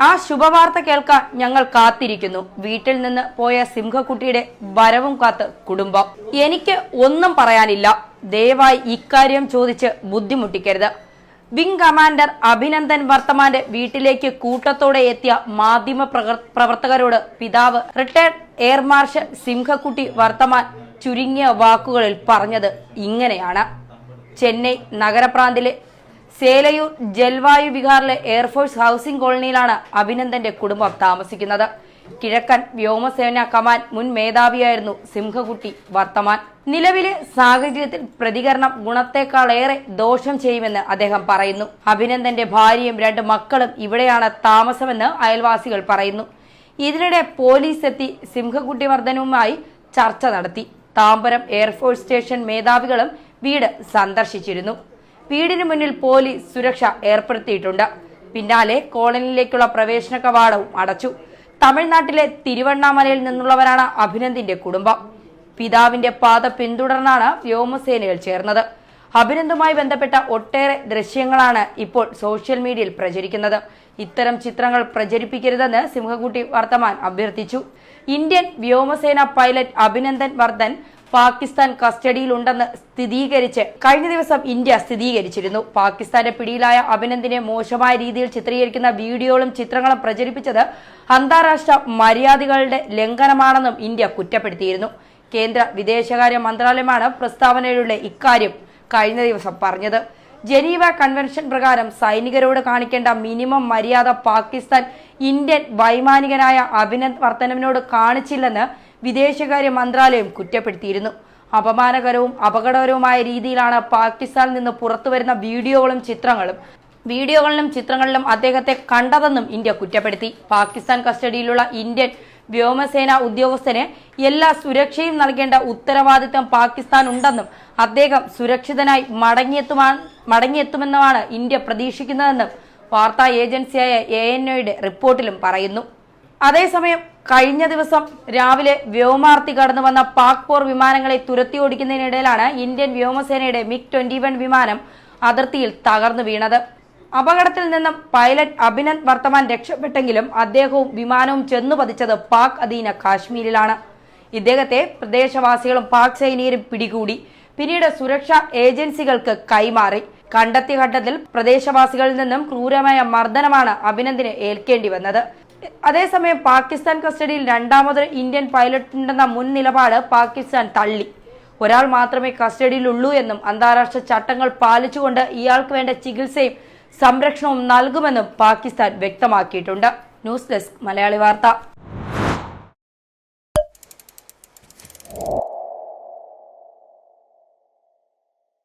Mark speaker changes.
Speaker 1: ആ ശുഭവാർത്ത കേൾക്കാൻ ഞങ്ങൾ കാത്തിരിക്കുന്നു. വീട്ടിൽ നിന്ന് പോയ സിംഹക്കുട്ടിയുടെ വരവും കാത്ത് കുടുംബം. എനിക്ക് ഒന്നും പറയാനില്ല. ദയവായി ഇക്കാര്യം ചോദിച്ച് ബുദ്ധിമുട്ടിക്കരുത്. വിംഗ് കമാൻഡർ അഭിനന്ദൻ വർത്തമാന്റെ വീട്ടിലേക്ക് കൂട്ടത്തോടെ എത്തിയ മാധ്യമ പ്രവർത്തകരോട് പിതാവ് retired air marshal Simhakutty Varthaman ചുരുങ്ങിയ വാക്കുകളിൽ പറഞ്ഞത് ഇങ്ങനെയാണ്. ചെന്നൈ നഗരപ്രാന്തിലെ സേലയൂർ ജൽവായു വിഹാറിലെ എയർഫോഴ്സ് ഹൗസിംഗ് കോളനിയിലാണ് അഭിനന്ദന്റെ കുടുംബം താമസിക്കുന്നത്. കിഴക്കൻ വ്യോമസേന കമാൻഡ് മുൻ മേധാവിയായിരുന്നു സിംഹകുട്ടി വർത്തമാൻ. നിലവിലെ സാഹചര്യത്തിൽ പ്രതികരണം ഗുണത്തെക്കാളേറെ ദോഷം ചെയ്യുമെന്ന് അദ്ദേഹം പറയുന്നു. അഭിനന്ദന്റെ ഭാര്യയും രണ്ട് മക്കളും ഇവിടെയാണ് താമസമെന്ന് അയൽവാസികൾ പറയുന്നു. ഇതിനിടെ പോലീസ് എത്തി സിംഹകുട്ടി വർദ്ധനുമായി ചർച്ച നടത്തി. താമ്പരം എയർഫോഴ്സ് സ്റ്റേഷൻ മേധാവികളും വീട് സന്ദർശിച്ചിരുന്നു. വീടിന് മുന്നിൽ പോലീസ് സുരക്ഷ ഏർപ്പെടുത്തിയിട്ടുണ്ട്. പിന്നാലെ കോളനിയിലേക്കുള്ള പ്രവേശന കവാടവും അടച്ചു. തമിഴ്നാട്ടിലെ തിരുവണ്ണാമലയിൽ നിന്നുള്ളവരാണ് അഭിനന്ദിന്റെ കുടുംബം. പിതാവിന്റെ പാത പിന്തുടർന്നാണ് വ്യോമസേനയിൽ ചേർന്നത്. അഭിനന്ദുമായി ബന്ധപ്പെട്ട ഒട്ടേറെ ദൃശ്യങ്ങളാണ് ഇപ്പോൾ സോഷ്യൽ മീഡിയയിൽ പ്രചരിക്കുന്നത്. ഇത്തരം ചിത്രങ്ങൾ പ്രചരിപ്പിക്കരുതെന്ന് സിംഹകുട്ടി വർത്തമാൻ അഭ്യർത്ഥിച്ചു. ഇന്ത്യൻ വ്യോമസേന പൈലറ്റ് അഭിനന്ദൻ വർദ്ധൻ പാകിസ്ഥാൻ കസ്റ്റഡിയിലുണ്ടെന്ന് സ്ഥിരീകരിച്ച് കഴിഞ്ഞ ദിവസം ഇന്ത്യ സ്ഥിരീകരിച്ചിരുന്നു. പാകിസ്ഥാന്റെ പിടിയിലായ അഭിനന്ദിനെ മോശമായ രീതിയിൽ ചിത്രീകരിക്കുന്ന വീഡിയോകളും ചിത്രങ്ങളും പ്രചരിപ്പിച്ചത് അന്താരാഷ്ട്ര മര്യാദകളുടെ ലംഘനമാണെന്നും ഇന്ത്യ കുറ്റപ്പെടുത്തിയിരുന്നു. കേന്ദ്ര വിദേശകാര്യ മന്ത്രാലയമാണ് പ്രസ്താവനയിലുള്ള ഇക്കാര്യം കഴിഞ്ഞ ദിവസം പറഞ്ഞത്. ജനീവ കൺവെൻഷൻ പ്രകാരം സൈനികരോട് കാണിക്കേണ്ട മിനിമം മര്യാദ പാകിസ്ഥാൻ ഇന്ത്യൻ വൈമാനികനായ അഭിനന്ദ് വർത്തനവിനോട് കാണിച്ചില്ലെന്ന് വിദേശകാര്യ മന്ത്രാലയം കുറ്റപ്പെടുത്തിയിരുന്നു. അപമാനകരവും അപകടകരവുമായ രീതിയിലാണ് പാകിസ്ഥാനിൽ നിന്ന് പുറത്തുവരുന്ന വീഡിയോകളും ചിത്രങ്ങളും. വീഡിയോകളിലും ചിത്രങ്ങളിലും അദ്ദേഹത്തെ കണ്ടതെന്നും ഇന്ത്യ കുറ്റപ്പെടുത്തി. പാകിസ്ഥാൻ കസ്റ്റഡിയിലുള്ള ഇന്ത്യൻ വ്യോമസേന ഉദ്യോഗസ്ഥന് എല്ലാ സുരക്ഷയും നൽകേണ്ട ഉത്തരവാദിത്തം പാകിസ്ഥാൻ ഉണ്ടെന്നും അദ്ദേഹം സുരക്ഷിതനായി മടങ്ങിയെത്തുമാ മടങ്ങിയെത്തുമെന്നുമാണ് ഇന്ത്യ പ്രതീക്ഷിക്കുന്നതെന്നും വാർത്താ ഏജൻസിയായ എ റിപ്പോർട്ടിലും പറയുന്നു. അതേസമയം കഴിഞ്ഞ ദിവസം രാവിലെ വ്യോമാർത്തി കടന്നു വന്ന പാക് പോർ വിമാനങ്ങളെ തുരത്തി ഓടിക്കുന്നതിനിടയിലാണ് ഇന്ത്യൻ വ്യോമസേനയുടെ മിഗ് ട്വന്റി വൺ വിമാനം അതിർത്തിയിൽ തകർന്നു വീണത്. അപകടത്തിൽ നിന്നും പൈലറ്റ് അഭിനന്ദ് വർത്തമാൻ രക്ഷപ്പെട്ടെങ്കിലും അദ്ദേഹവും വിമാനവും ചെന്നു പതിച്ചത് പാക് അധീന കാശ്മീരിലാണ്. ഇദ്ദേഹത്തെ പ്രദേശവാസികളും പാക് സൈനികരും പിടികൂടി. പിന്നീട് സുരക്ഷാ ഏജൻസികൾക്ക് കൈമാറി. കണ്ടെത്തിയ ഘട്ടത്തിൽ പ്രദേശവാസികളിൽ നിന്നും ക്രൂരമായ മർദ്ദനമാണ് അഭിനന്ദിന് ഏൽക്കേണ്ടി വന്നത്. അതേസമയം പാകിസ്ഥാൻ കസ്റ്റഡിയിൽ രണ്ടാമതൊരു ഇന്ത്യൻ പൈലറ്റ് ഉണ്ടെന്ന മുൻ നിലപാട് പാകിസ്ഥാൻ തള്ളി. ഒരാൾ മാത്രമേ കസ്റ്റഡിയിലുള്ളൂ എന്നും അന്താരാഷ്ട്ര ചട്ടങ്ങൾ പാലിച്ചുകൊണ്ട് ഇയാൾക്ക് വേണ്ട ചികിത്സയും സംരക്ഷണവും നൽകുമെന്നും പാകിസ്ഥാൻ വ്യക്തമാക്കിയിട്ടുണ്ട്. ന്യൂസ് ഡെസ്ക് മലയാളി വാർത്ത.